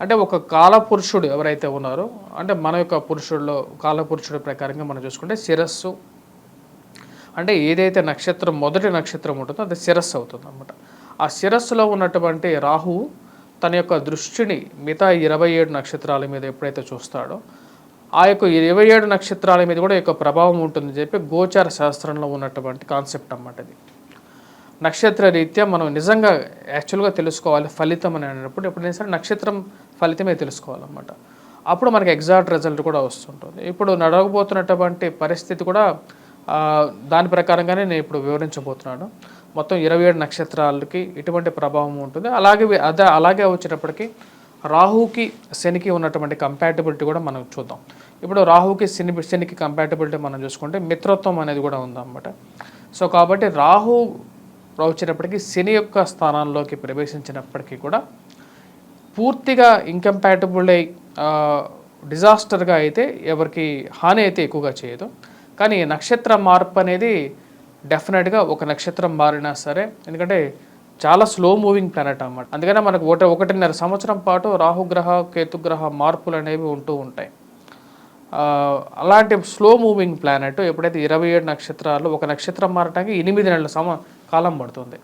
అంటే ఒక కాలపురుషుడు ఎవరైతే ఉన్నారో అంటే మన యొక్క పురుషుల్లో కాలపురుషుడు ప్రకారంగా మనం చూసుకుంటే శిరస్సు. అంటే ఏదైతే నక్షత్రం మొదటి నక్షత్రం ఉంటుందో అది శిరస్సు అవుతుంది అనమాట ఆ శిరస్సులో ఉన్నటువంటి రాహువు తన యొక్క దృష్టిని మిగతా ఇరవై ఏడు నక్షత్రాల మీద ఎప్పుడైతే చూస్తాడో ఆ యొక్క ఇరవై ఏడు నక్షత్రాల మీద కూడా యొక్క ప్రభావం ఉంటుందని చెప్పి గోచార శాస్త్రంలో ఉన్నటువంటి కాన్సెప్ట్ అన్నమాట ఇది నక్షత్ర రీత్యా మనం నిజంగా యాక్చువల్గా తెలుసుకోవాలి ఫలితం అని అన్నప్పుడు ఎప్పుడైనా సరే నక్షత్రం ఫలితమే తెలుసుకోవాలన్నమాట. అప్పుడు మనకి ఎగ్జాక్ట్ రిజల్ట్ కూడా వస్తుంటుంది. ఇప్పుడు నడవబోతున్నటువంటి పరిస్థితి కూడా దాని ప్రకారంగానే నేను ఇప్పుడు వివరించబోతున్నాను. మొత్తం ఇరవై ఏడు నక్షత్రాలకి ఎటువంటి ప్రభావం ఉంటుంది. అలాగే అదే అలాగే వచ్చేటప్పటికి రాహుకి శనికి ఉన్నటువంటి కంపాటబిలిటీ కూడా మనం చూద్దాం. ఇప్పుడు రాహుకి శని శనికి కంపాటబిలిటీ మనం చూసుకుంటే మిత్రత్వం అనేది కూడా ఉందన్నమాట. సో కాబట్టి రాహు వచ్చేటప్పటికి శని యొక్క స్థానాల్లోకి ప్రవేశించినప్పటికీ కూడా పూర్తిగా ఇంకంపాటబుల్ అయి డిజాస్టర్గా అయితే ఎవరికి హాని అయితే ఎక్కువగా చేయదు. కానీ నక్షత్ర మార్పు అనేది డెఫినెట్గా ఒక నక్షత్రం మారినా సరే ఎందుకంటే చాలా స్లో మూవింగ్ ప్లానెట్ అన్నమాట. అందుకనే మనకు ఒకటి ఒకటిన్నర సంవత్సరం పాటు రాహుగ్రహ కేతుగ్రహ మార్పులు అనేవి ఉంటూ ఉంటాయి. అలాంటి స్లో మూవింగ్ ప్లానెట్ ఎప్పుడైతే ఇరవై ఏడు నక్షత్రాలు ఒక నక్షత్రం మారటానికి ఎనిమిది నెలల సమ కాలం పడుతుంది.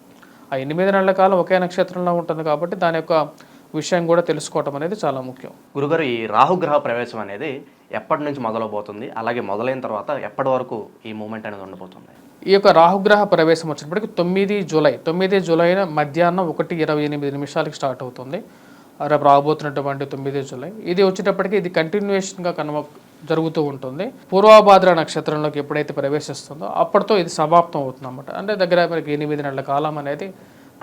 ఆ ఎనిమిది నెలల కాలం ఒకే నక్షత్రంలో ఉంటుంది కాబట్టి దాని యొక్క విషయం కూడా తెలుసుకోవటం అనేది చాలా ముఖ్యం. గురుగారు ఈ రాహుగ్రహ ప్రవేశం అనేది ఎప్పటి నుంచి మొదలవబోతుంది? అలాగే మొదలైన తర్వాత ఎప్పటి వరకు ఈ మూమెంట్ అనేది ఉండబోతుంది? ఈ యొక్క రాహుగ్రహ ప్రవేశం వచ్చినప్పటికి తొమ్మిది జూలై తొమ్మిది జూలై మధ్యాహ్నం ఒకటి ఇరవై ఎనిమిది నిమిషాలకి స్టార్ట్ అవుతుంది. రేపు రాబోతున్నటువంటి తొమ్మిది జూలై. ఇది వచ్చేటప్పటికి ఇది కంటిన్యూషన్గా కనుమ జరుగుతూ ఉంటుంది. పూర్వభాద్ర నక్షత్రంలోకి ఎప్పుడైతే ప్రవేశిస్తుందో అప్పటితో ఇది సమాప్తం అవుతుంది అన్నమాట అంటే దగ్గర మనకి ఎనిమిది నెలల కాలం అనేది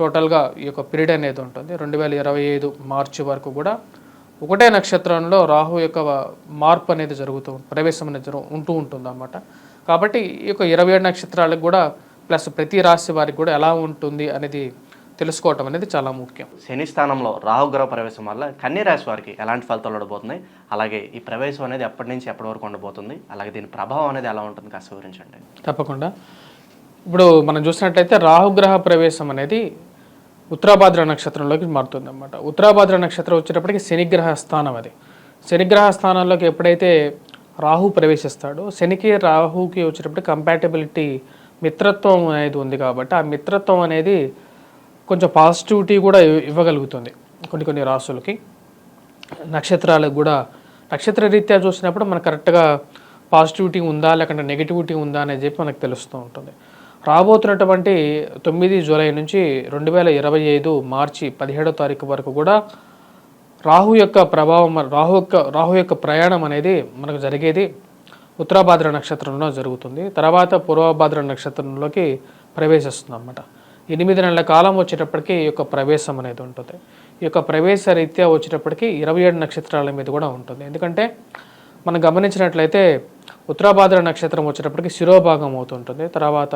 టోటల్గా ఈ యొక్క పీరియడ్ అనేది ఉంటుంది. రెండు వేల ఇరవై ఐదు మార్చి వరకు కూడా ఒకటే నక్షత్రంలో రాహు యొక్క మార్పు అనేది జరుగుతూ ప్రవేశం అనేది జరుగు ఉంటూ ఉంటుంది అన్నమాట కాబట్టి ఈ యొక్క ఇరవై ఏడు నక్షత్రాలకు కూడా ప్లస్ ప్రతి రాశి వారికి కూడా ఎలా ఉంటుంది అనేది తెలుసుకోవటం అనేది చాలా ముఖ్యం. శని స్థానంలో రాహుగ్రహ ప్రవేశం వల్ల కన్య రాశి వారికి ఎలాంటి ఫలితాలు ఉండబోతున్నాయి? అలాగే ఈ ప్రవేశం అనేది ఎప్పటి నుంచి ఎప్పటి వరకు ఉండబోతుంది? అలాగే దీని ప్రభావం అనేది ఎలా ఉంటుంది? కాస్త వివరించండి. తప్పకుండా. ఇప్పుడు మనం చూసినట్టయితే రాహుగ్రహ ప్రవేశం అనేది ఉత్తరాభాద్ర నక్షత్రంలోకి మారుతుంది అనమాట ఉత్తరాభాద్ర నక్షత్రం వచ్చేటప్పటికి శనిగ్రహ స్థానం అది. శనిగ్రహ స్థానంలోకి ఎప్పుడైతే రాహు ప్రవేశిస్తాడో శనికి రాహుకి వచ్చేటప్పటికి కంపాటబిలిటీ మిత్రత్వం అనేది ఉంది కాబట్టి ఆ మిత్రత్వం అనేది కొంచెం పాజిటివిటీ కూడా ఇవ్వగలుగుతుంది కొన్ని కొన్ని రాసులకి. నక్షత్రాలకు కూడా నక్షత్ర రీత్యా చూసినప్పుడు మనకు కరెక్ట్గా పాజిటివిటీ ఉందా లేకుంటే నెగిటివిటీ ఉందా అనేది చెప్పి మనకు తెలుస్తూ ఉంటుంది. రాబోతున్నటువంటి తొమ్మిది జూలై నుంచి రెండు వేల ఇరవై ఐదు మార్చి పదిహేడో తారీఖు వరకు కూడా రాహు యొక్క ప్రభావం రాహు యొక్క రాహు యొక్క ప్రయాణం అనేది మనకు జరిగేది ఉత్తరాభాద్ర నక్షత్రంలో జరుగుతుంది. తర్వాత పూర్వభాద్ర నక్షత్రంలోకి ప్రవేశిస్తుంది అన్నమాట. ఎనిమిది నెలల కాలం వచ్చేటప్పటికి ఈ యొక్క ప్రవేశం అనేది ఉంటుంది. ఈ యొక్క ప్రవేశ రీత్యా వచ్చేటప్పటికి ఇరవై ఏడు నక్షత్రాల మీద కూడా ఉంటుంది. ఎందుకంటే మనం గమనించినట్లయితే ఉత్తరాభాద్ర నక్షత్రం వచ్చేటప్పటికి శిరోభాగం అవుతుంటుంది. తర్వాత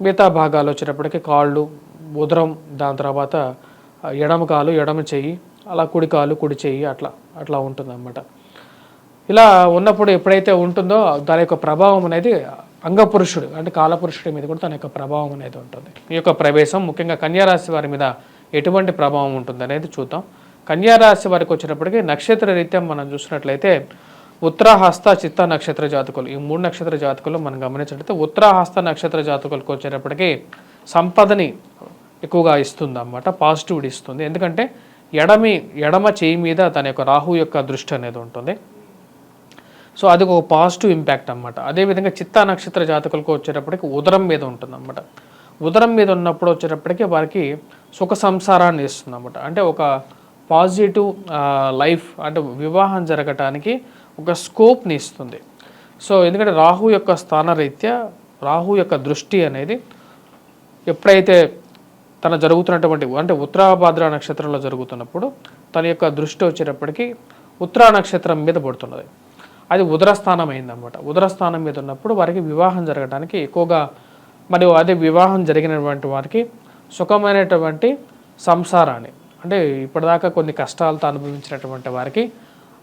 మిగతా భాగాలు వచ్చేటప్పటికి కాళ్ళు ఉదరం దాని తర్వాత ఎడమ కాలు ఎడమ చెయ్యి అలా కుడి కాలు కుడి చెయ్యి అట్లా అట్లా ఉంటుంది ఇలా ఉన్నప్పుడు ఎప్పుడైతే ఉంటుందో దాని యొక్క ప్రభావం అనేది అంగపురుషుడు అంటే కాలపురుషుడి మీద కూడా తన యొక్క ప్రభావం అనేది ఉంటుంది. ఈ యొక్క ప్రవేశం ముఖ్యంగా కన్యారాశి వారి మీద ఎటువంటి ప్రభావం ఉంటుంది అనేది చూద్దాం. కన్యారాశి వారికి వచ్చినప్పటికీ నక్షత్ర రీత్యా మనం చూసినట్లయితే ఉత్తరాహస్త చిత్త నక్షత్ర జాతకులు. ఈ మూడు నక్షత్ర జాతకులు మనం గమనించినట్లయితే ఉత్తరాహస్త నక్షత్ర జాతకులకు వచ్చేటప్పటికి సంపదని ఎక్కువగా ఇస్తుంది అన్నమాట పాజిటివిటీ ఇస్తుంది. ఎందుకంటే ఎడమి ఎడమ చేయి మీద తన యొక్క రాహు యొక్క దృష్టి అనేది ఉంటుంది. సో అది ఒక పాజిటివ్ ఇంపాక్ట్ అన్నమాట. అదేవిధంగా చిత్తా నక్షత్ర జాతకులకు వచ్చేటప్పటికి ఉదరం మీద ఉంటుంది అన్నమాట ఉదరం మీద ఉన్నప్పుడు వచ్చేటప్పటికి వారికి సుఖ సంసారాన్ని ఇస్తుంది అన్నమాట అంటే ఒక పాజిటివ్ లైఫ్ అంటే వివాహం జరగటానికి ఒక స్కోప్ని ఇస్తుంది. సో ఎందుకంటే రాహు యొక్క స్థానరీత్యా రాహు యొక్క దృష్టి అనేది ఎప్పుడైతే తన జరుగుతున్నటువంటి అంటే ఉత్తరాభాద్ర నక్షత్రంలో జరుగుతున్నప్పుడు తన యొక్క దృష్టి వచ్చేటప్పటికి ఉత్తరా నక్షత్రం మీద పడుతున్నది. అది ఉదరస్థానం అయిందన్నమాట. ఉదరస్థానం మీద ఉన్నప్పుడు వారికి వివాహం జరగడానికి ఎక్కువగా మరియు అదే వివాహం జరిగినటువంటి వారికి సుఖమైనటువంటి సంసారాన్ని అంటే ఇప్పటిదాకా కొన్ని కష్టాలతో అనుభవించినటువంటి వారికి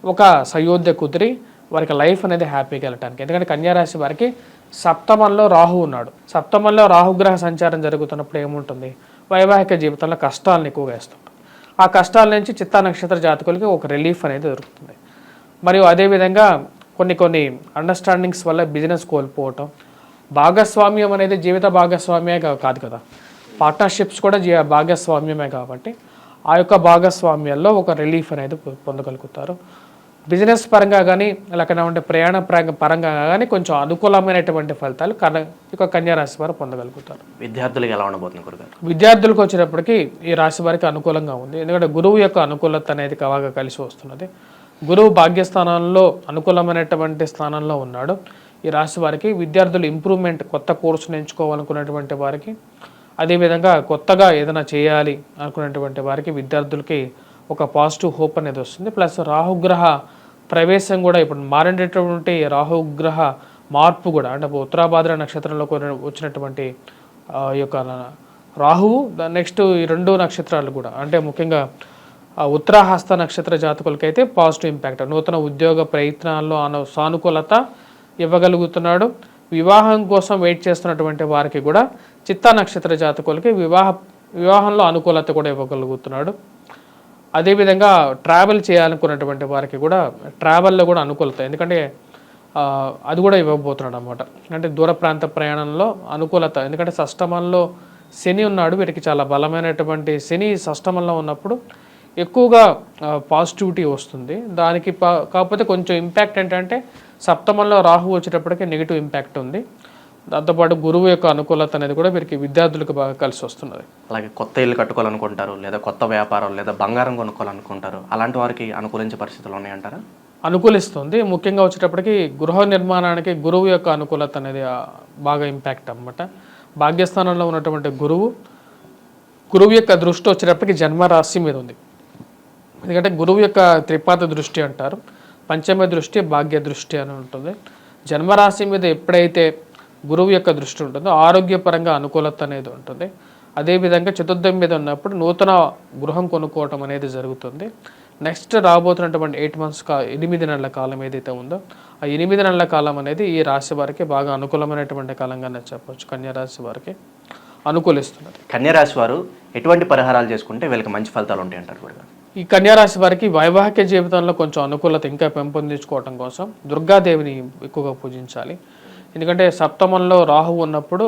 ఒక సయోధ్య కుదిరి వారికి లైఫ్ అనేది హ్యాపీగా వెళ్ళటానికి. ఎందుకంటే కన్యారాశి వారికి సప్తమంలో రాహు ఉన్నాడు. సప్తమంలో రాహుగ్రహ సంచారం జరుగుతున్నప్పుడు ఏముంటుంది? వైవాహిక జీవితంలో కష్టాలను ఎక్కువగా ఇస్తుంటాం ఆ కష్టాల నుంచి చిత్తా నక్షత్ర జాతకులకి ఒక రిలీఫ్ అనేది దొరుకుతుంది. మరియు అదేవిధంగా కొన్ని కొన్ని అండర్స్టాండింగ్స్ వల్ల బిజినెస్ కోల్పోవటం భాగస్వామ్యం అనేది జీవిత భాగస్వామ్యమే కాదు కదా. పార్ట్నర్షిప్స్ కూడా జీ భాగస్వామ్యమే కాబట్టి ఆ యొక్క భాగస్వామ్యాల్లో ఒక రిలీఫ్ అనేది పొందగలుగుతారు. బిజినెస్ పరంగా కానీ లేకపోతే ప్రయాణ పరంగా కానీ కొంచెం అనుకూలమైనటువంటి ఫలితాలు కన కన్యా రాశి వారు పొందగలుగుతారు. విద్యార్థులకు ఎలా ఉండబోతుంది గురుగారు? విద్యార్థులకు వచ్చేటప్పటికి ఈ రాశి వారికి అనుకూలంగా ఉంది. ఎందుకంటే గురువు యొక్క అనుకూలత అనేది బాగా కలిసి వస్తున్నది. గురువు భాగ్యస్థానంలో అనుకూలమైనటువంటి స్థానంలో ఉన్నాడు. ఈ రాశి వారికి విద్యార్థులు ఇంప్రూవ్మెంట్ కొత్త కోర్సును ఎంచుకోవాలనుకున్నటువంటి వారికి అదేవిధంగా కొత్తగా ఏదైనా చేయాలి అనుకున్నటువంటి వారికి విద్యార్థులకి ఒక పాజిటివ్ హోప్ అనేది వస్తుంది. ప్లస్ రాహుగ్రహ ప్రవేశం కూడా ఇప్పుడు మారినటువంటి రాహుగ్రహ మార్పు కూడా అంటే ఉత్తరాభాద్ర నక్షత్రంలో వచ్చినటువంటి ఈ యొక్క రాహువు నెక్స్ట్ ఈ రెండు నక్షత్రాలు కూడా అంటే ముఖ్యంగా ఉత్తరాహస్త నక్షత్ర జాతకులకైతే పాజిటివ్ ఇంపాక్ట్. నూతన ఉద్యోగ ప్రయత్నాల్లో అను సానుకూలత ఇవ్వగలుగుతున్నాడు. వివాహం కోసం వెయిట్ చేస్తున్నటువంటి వారికి కూడా చిత్తా నక్షత్ర జాతకులకి వివాహ వివాహంలో అనుకూలత కూడా ఇవ్వగలుగుతున్నాడు. అదేవిధంగా ట్రావెల్ చేయాలనుకున్నటువంటి వారికి కూడా ట్రావెల్లో కూడా అనుకూలత ఎందుకంటే అది కూడా ఇవ్వబోతున్నాడు అనమాట అంటే దూర ప్రాంత ప్రయాణంలో అనుకూలత ఎందుకంటే సష్టమంలో శని ఉన్నాడు వీరికి చాలా బలమైనటువంటి శని సష్టమంలో ఉన్నప్పుడు ఎక్కువగా పాజిటివిటీ వస్తుంది. దానికి పా- కాకపోతే కొంచెం ఇంపాక్ట్ ఏంటంటే సప్తమంలో రాహు వచ్చేటప్పటికి నెగిటివ్ ఇంపాక్ట్ ఉంది. దాంతోపాటు గురువు యొక్క అనుకూలత అనేది కూడా వీరికి విద్యార్థులకు బాగా కలిసి వస్తున్నది. అలాగే కొత్త ఇల్లు కట్టుకోవాలనుకుంటారు లేదా కొత్త వ్యాపారం లేదా బంగారం కొనుక్కోవాలనుకుంటారు అలాంటి వారికి అనుకూలించే పరిస్థితులు ఉన్నాయంటారా? అనుకూలిస్తుంది. ముఖ్యంగా వచ్చేటప్పటికి గృహ నిర్మాణానికి గురువు యొక్క అనుకూలత అనేది బాగా ఇంపాక్ట్ అన్నమాట. భాగ్యస్థానంలో ఉన్నటువంటి గురువు గురువు యొక్క దృష్టి వచ్చేటప్పటికి జన్మరాశి మీద ఉంది. ఎందుకంటే గురువు యొక్క త్రిపాద దృష్టి అంటారు పంచమ దృష్టి భాగ్య దృష్టి అని ఉంటుంది. జన్మరాశి మీద ఎప్పుడైతే గురువు యొక్క దృష్టి ఉంటుందో ఆరోగ్యపరంగా అనుకూలత అనేది ఉంటుంది. అదేవిధంగా చతుర్థం మీద ఉన్నప్పుడు నూతన గృహం కొనుక్కోవటం అనేది జరుగుతుంది. నెక్స్ట్ రాబోతున్నటువంటి ఎయిట్ మంత్స్ కా ఎనిమిది నెలల కాలం ఏదైతే ఉందో ఆ ఎనిమిది నెలల కాలం అనేది ఈ రాశి వారికి బాగా అనుకూలమైనటువంటి కాలంగానే చెప్పొచ్చు. కన్యా రాశి వారికి అనుకూలిస్తున్నది. కన్యరాశి వారు ఎటువంటి పరిహారాలు చేసుకుంటే వీళ్ళకి మంచి ఫలితాలు ఉంటాయి అంటారు గురుగారు. ఈ కన్యారాశి వారికి వైవాహిక జీవితంలో కొంచెం అనుకూలత ఇంకా పెంపొందించుకోవటం కోసం దుర్గాదేవిని ఎక్కువగా పూజించాలి. ఎందుకంటే సప్తమంలో రాహు ఉన్నప్పుడు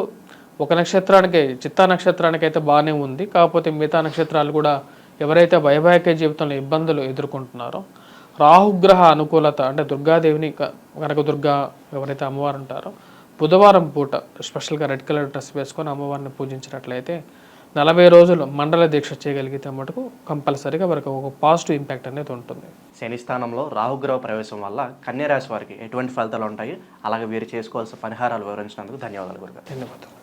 ఒక నక్షత్రానికి చిత్తా నక్షత్రానికి అయితే బాగానే ఉంది. కాకపోతే మిగతా నక్షత్రాలు కూడా ఎవరైతే వైవాహిక జీవితంలో ఇబ్బందులు ఎదుర్కొంటున్నారో రాహుగ్రహ అనుకూలత అంటే దుర్గాదేవిని క- కనకదుర్గా ఎవరైతే అమ్మవారు ఉంటారో బుధవారం పూట స్పెషల్గా రెడ్ కలర్ డ్రెస్ వేసుకొని అమ్మవారిని పూజించినట్లయితే నలభై రోజులు మండల దీక్ష చేయగలిగితే మటుకు కంపల్సరీగా వారికి ఒక పాజిటివ్ ఇంపాక్ట్ అనేది ఉంటుంది. శని స్థానంలో రాహుగ్రహ ప్రవేశం వల్ల కన్యరాశి వారికి ఎటువంటి ఫలితాలు ఉంటాయి? అలాగే వీరు చేసుకోవాల్సిన పరిహారాలు వివరించినందుకు ధన్యవాదాలు గురుగారు. ధన్యవాదాలు.